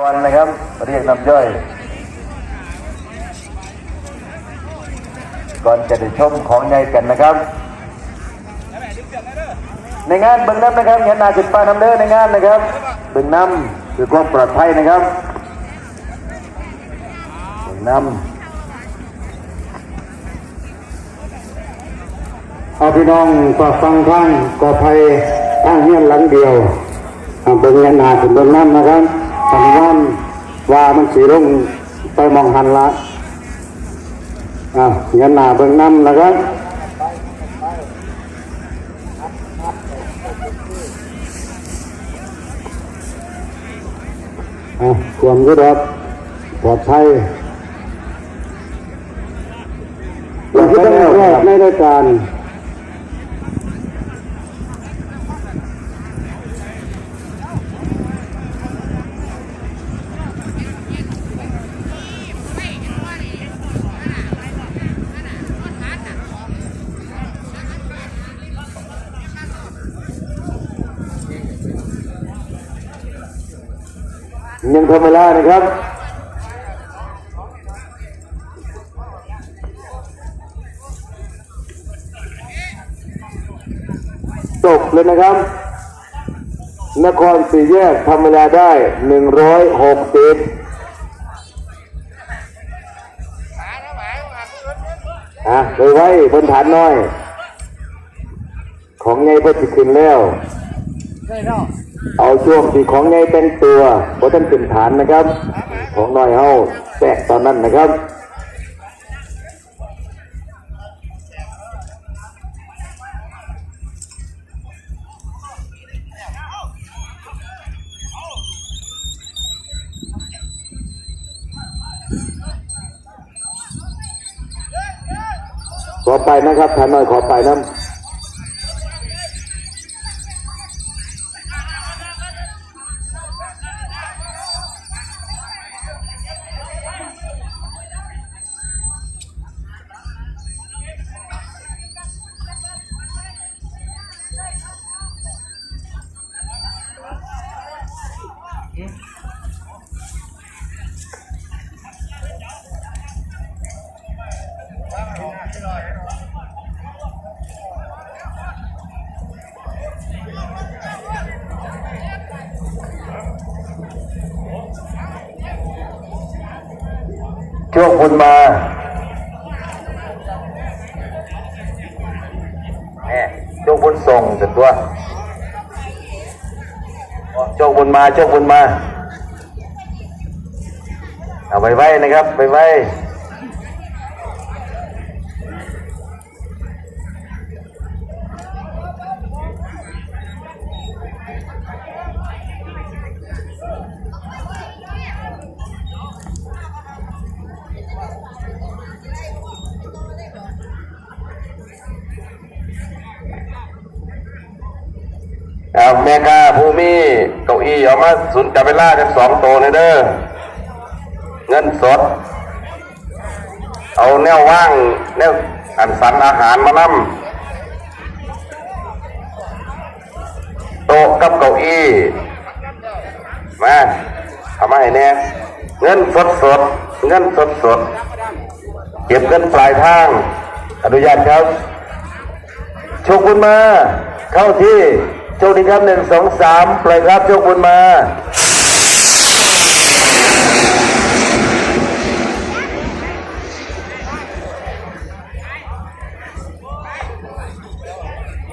ก่อนนะครับ เรียกน้ำย่อย ก่อนจะได้ชมของใหญ่กันนะครับ ในงานเบิ่งน้ำนะครับเห็นนาจุดป้ายน้ำเด้อในงานนะครับเบิ่งน้ำคือความปลอดภัยนะครับเบิ่งน้ำเอาพี่น้องฝากฟังข้างกอภัยข้างเฮียนหลังเดียวเบิ่งเงินนาถึงเบิ่งน้ำนะครับ ทางน้ำว่ามันสีลงไปมองหันละอะเงินหนาเบิ่งน้ำนะครับอะความยุดบปลอดภัยอย่างที่ต้องแรกในรายการ ยังทำเวลานะครับจบเลยนะครับ นครสี่แยกทำเวลาได้หนึ่งร้อยหกสิบอะไปไว้บนฐานน้อย ของไงพิ่งจะขึ้นแล้ว เอาช่วงที่ของไงแต่งตัวบนท่านขึ้นฐานนะครับ ของน้อยเฮาแทรกตอนนั้นนะครับขอไปนะครับฐานน้อยขอไปน้ โช่วงคุณมาเนี่ยช่วงคุณส่งถึงตัวช่วงคุณมาช่วงคุณมา เอาไปไว้นะครับ ไปไว้ แม่ค้าผู้มีเก้าอี้เอามาสุนจับเวลาจักสองตัวเลยเด้อเงินสด เอาแนวว่างแนวอันสันอาหารมานำโต๊ะกับเก้าอี้มาเอามาให้แน่เงินสดสดเงินสดสดเก็บเงินปลายทางอนุญาตครับโชคบุญมาเข้าที่ โชคดีครับหนึ่งสองสามปล่อยครับโชคบุญมา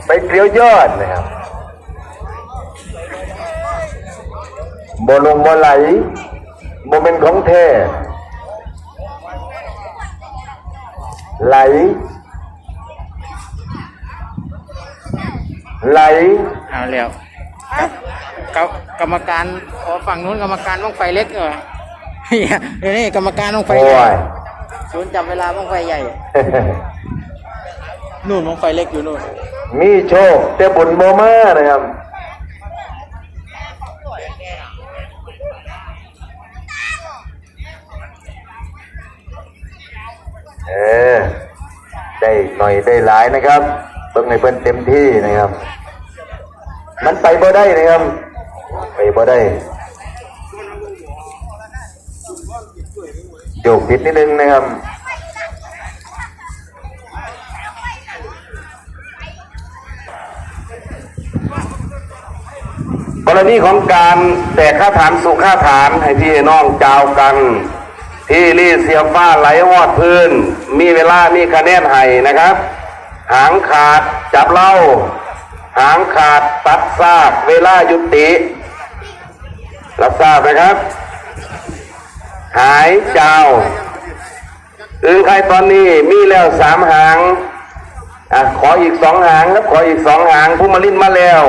ไปเกลียวยอดนะครับบลงบไหลโมเมนต์ของเทไหล ไหลเอาแล้วกรรมกรรมการอ๋อฝั่งนู้นกรรมการบ้องไฟเล็กเออเฮียเดี๋ยวนี้กรรมการบ้องไฟโอ้ใหญ่ยศูนย์จับเวลาบ้องไฟใหญ่ นู่นบ้องไฟเล็กอยู่นู่น มีโชคแต่บุญโมมานะครับเออได้หน่อยได้หลายนะครับ เบิ่งในเพิ่นเต็มที่นะครับ มันไปบ่ได้นะครับ ไปบ่ได้โยกผิดนิดนึงนะครับกรณีของการแตกค่าฐานสู่ค่าฐานให้พี่น้องจาวกัน ที่รีเสียฟ้าไหลหอดพื้น มีเวลามีคะแนนให้นะครับ หางขาดจับเล่า หางขาดตัดซาก เวลายุติ รับทราบนะครับ หายเจ้าอึงใครตอนนี้มีแล้วสามหางอะขออีกสองหางครับขออีกสองหางผู้มาลิ้นมาแล้ว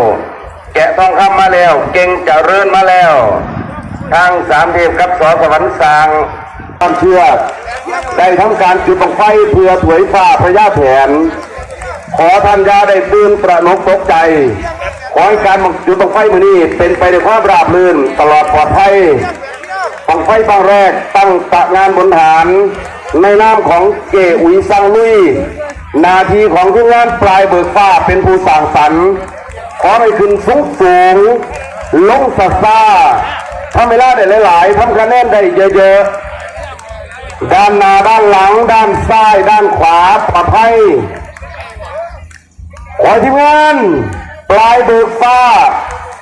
แกะทองคำมาแล้ว เก่งเริญมาแล้ว ทางสามเทพครับสอสวรรค์สางความเชื่อได้ทำการจุดบังไฟเพื่อถวยฟ้าพระยาแผน ขอท่านยาได้ตื่นตระนกตกใจ ขอให้การจุดบังไฟมือนี้เป็นไปด้วยความราบรื่นตลอดปลอดภัยบังไฟบางแรกตั้งตะงานบนฐาน ในนามของเกอุยซังลุย นาทีของทุกงานปลายเบิกฟ้าเป็นผู้สร้างสรรค์ขอให้ขึ้นสูงสูง ลงสัซาทำเวลาได้หลายๆทำคะแนนได้เยอะๆ ด้านหน้าด้านหลัง ด้านซ้าย ด้านขวาปลอดภัย ขอทีมงานปลายเบิกฟ้า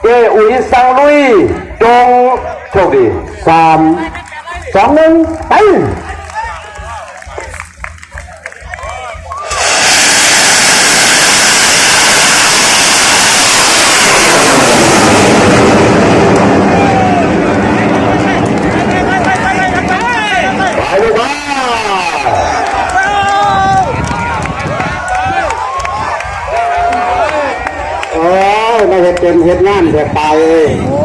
เกอุยสังลุยจงโชคดีสามสองหนึ่งไปเลยว่า โอ้ยไม่ เห็นเป็นเห็นงานแต่ไปเลยโอ้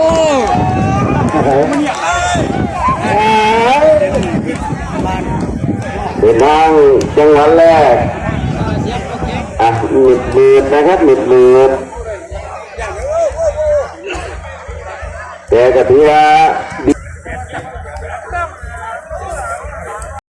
เป็นทางจังหวัดแรกอะหมิดมืดนะครับหมิดมืดแต่ก็ถือว่า